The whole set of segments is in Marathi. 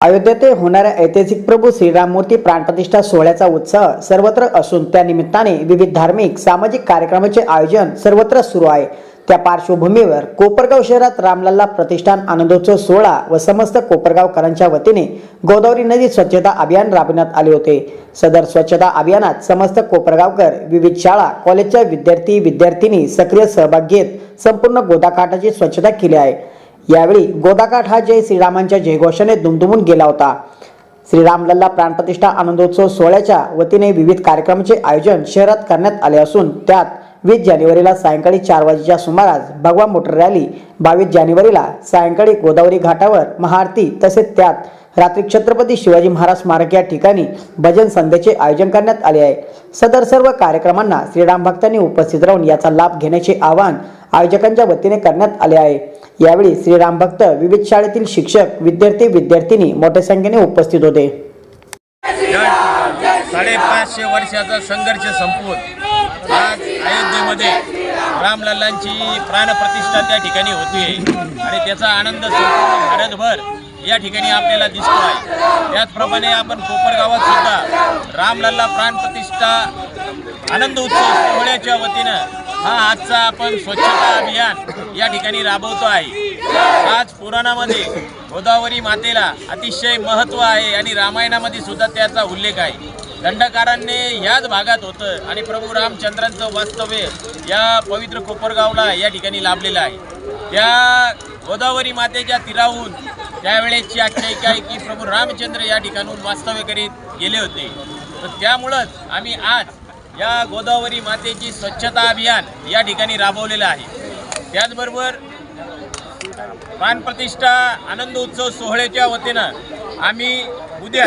अयोध्येत होणाऱ्या ऐतिहासिक प्रभू श्रीराममूर्ती प्राणप्रतिष्ठा सोहळ्याचा उत्साह सर्वत्र असून त्या निमित्ताने विविध धार्मिक सामाजिक कार्यक्रमाचे आयोजन सर्वत्र सुरू आहे. त्या पार्श्वभूमीवर कोपरगाव शहरात रामलल्ला प्रतिष्ठान आनंदोत्सव सोहळा व समस्त कोपरगावकरांच्या वतीने गोदावरी नदी स्वच्छता अभियान राबविण्यात आले होते. सदर स्वच्छता अभियानात समस्त कोपरगावकर विविध शाळा कॉलेजच्या विद्यार्थी विद्यार्थिनी सक्रिय सहभाग घेत संपूर्ण गोदाकाठाची स्वच्छता केली आहे. यावेळी गोदाकाठ हा जय श्रीरामांच्या जयघोषाने दुमदुमून गेला होता. श्रीराम लल्ला प्राणप्रतिष्ठा आनंदोत्सव सोहळ्याच्या वतीने विविध कार्यक्रमाचे आयोजन शहरात करण्यात आले असून त्यात वीस जानेवारीला सायंकाळी चार वाजेच्या सुमारास भगवा मोटर रॅली बावीस जानेवारीला सायंकाळी गोदावरी घाटावर महाआरती तसेच त्यात रात्री छत्रपती शिवाजी महाराज स्मारक या ठिकाणी भजन संध्याचे आयोजन करण्यात आले आहे. सदर सर्व कार्यक्रमांना श्रीराम भक्तांनी उपस्थित राहून याचा लाभ घेण्याचे आवाहन आयोजकांच्या वतीने करण्यात आले आहे. यावेळी श्रीराम भक्त विविध शाळेतील शिक्षक विद्यार्थी विद्यार्थिनी मोठ्या संख्येने उपस्थित होते. साडेपाचशे वर्षाचा संघर्ष संपवून आज अयोध्येमध्ये रामलल्लांची प्राणप्रतिष्ठा त्या ठिकाणी होती. आणि त्याचा आनंद संपूर्ण भारतभर या ठिकाणी आपल्याला दिसतो आहे त्याचप्रमाणे आपण कोपरगावात सुद्धा रामलल्ला प्राणप्रतिष्ठा आनंद उत्सव सोहळ्याच्या वतीनं हा आजचा आपण स्वच्छता अभियान या ठिकाणी राबवतो आहे. आज पुराणामध्ये गोदावरी मातेला अतिशय महत्त्व आहे आणि रामायणामध्ये सुद्धा त्याचा उल्लेख आहे. दंडकारांनी याच भागात होतं आणि प्रभू रामचंद्रांचं वास्तव्य या पवित्र कोपरगावला या ठिकाणी लाभलेलं आहे. त्या गोदावरी मातेच्या तीराहून त्यावेळेची आख्यायिका आहे की प्रभू रामचंद्र या ठिकाणून वास्तव्य करीत गेले होते. तर त्यामुळंच आम्ही आज या गोदावरी मातेची स्वच्छता अभियान या ठिकाणी राबवलेलं आहे. त्याचबरोबर प्राणप्रतिष्ठा आनंद उत्सव सोहळ्याच्या वतीनं आम्ही उद्या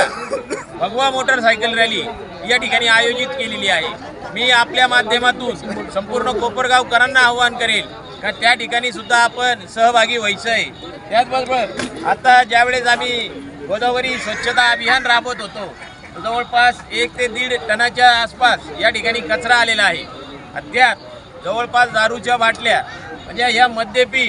भगवा मोटरसायकल रॅली या ठिकाणी आयोजित केलेली आहे. मी आपल्या माध्यमातून संपूर्ण कोपरगावकरांना आव्हान करेल का त्या ठिकाणी सुद्धा आपण सहभागी व्हायचं आहे त्याचबरोबर आता ज्यावेळेस आम्ही गोदावरी स्वच्छता अभियान राबवत होतो जवळपास एक ते दीड टनाच्या आसपास या ठिकाणी कचरा आलेला आहे. अद्याप जवळपास दारूच्या बाटल्या म्हणजे ह्या मद्यपी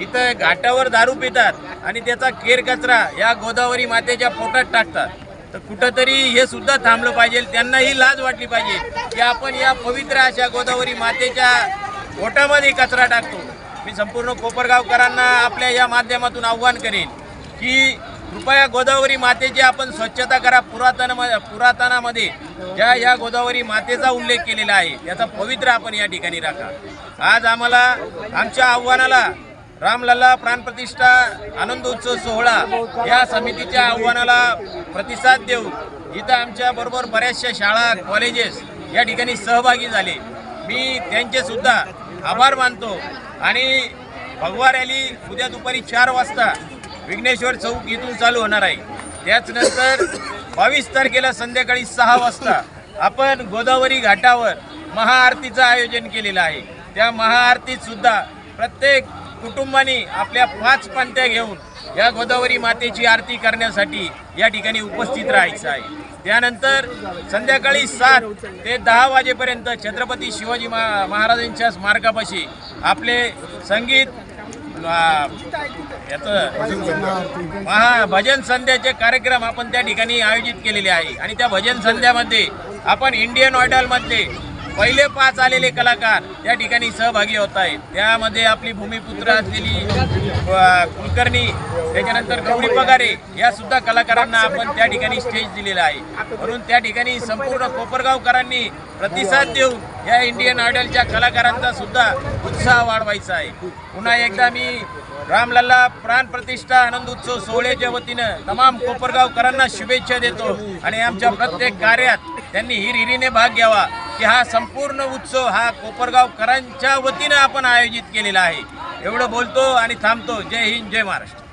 इथं घाटावर दारू पितात आणि त्याचा केर कचरा या गोदावरी मातेच्या पोटात टाकतात. तर कुठंतरी हे सुद्धा थांबलं पाहिजे त्यांनाही लाज वाटली पाहिजे की आपण या पवित्र अशा गोदावरी मातेच्या पोटामध्ये कचरा टाकतो. मी संपूर्ण कोपरगावकरांना आपल्या या माध्यमातून आव्हान करेन की कृपया गोदावरी मातेची आपण स्वच्छता करा. पुरातन पुरातनामध्ये ज्या या गोदावरी मातेचा उल्लेख केलेला आहे त्याचा पवित्र आपण या ठिकाणी राखा. आज आम्हाला आमच्या आव्हानाला रामलल्ला प्राणप्रतिष्ठा आनंद उत्सव सोहळा या समितीच्या आव्हानाला प्रतिसाद देऊन इथं आमच्या बरोबर बऱ्याचशा शाळा कॉलेजेस या ठिकाणी सहभागी झाले. मी त्यांचेसुद्धा आभार मानतो आणि भगवा रॅली उद्या दुपारी चार वाजता विघ्नेश्वर चौक इथून चालू होणार आहे. त्याचनंतर बावीस तारखेला संध्याकाळी सहा वाजता आपण गोदावरी घाटावर महाआरतीचं आयोजन केलेलं आहे. त्या महाआरतीत सुद्धा प्रत्येक कुटुंबाने आपल्या पाच पंत्या घेऊन या गोदावरी मातेची आरती करण्यासाठी या ठिकाणी उपस्थित राहायचं आहे. त्यानंतर संध्याकाळी सात ते दहा वाजेपर्यंत छत्रपती शिवाजी महा महाराजांच्या स्मारकापाशी आपले संगीत याचं महा भजन संध्याचे कार्यक्रम आपण त्या ठिकाणी आयोजित केलेले आहे. आणि त्या भजन संध्यामध्ये आपण इंडियन ऑयडलमधले पहिले पाच आलेले कलाकार त्या ठिकाणी सहभागी होत आहेत. त्यामध्ये आपली भूमिपुत्र असलेली कुलकर्णी त्याच्यानंतर गौरी पगारे या सुद्धा कलाकारांना आपण त्या ठिकाणी स्टेज दिलेला आहे. म्हणून त्या ठिकाणी संपूर्ण कोपरगावकरांनी प्रतिसाद देऊन या इंडियन आयडलच्या कलाकारांचा सुद्धा उत्साह वाढवायचा आहे. पुन्हा एकदा मी रामलल्ला प्राण प्रतिष्ठा आनंद उत्सव सोहळ्याच्या वतीनं तमाम कोपरगावकरांना शुभेच्छा देतो आणि आमच्या प्रत्येक कार्यात त्यांनी हिरहिरीने भाग घ्यावा. की हा संपूर्ण उत्सव हा कोपरगावकरांच्या वतीनं आपण आयोजित केलेला आहे. एवढं बोलतो आणि थांबतो. जय हिंद जय महाराष्ट्र.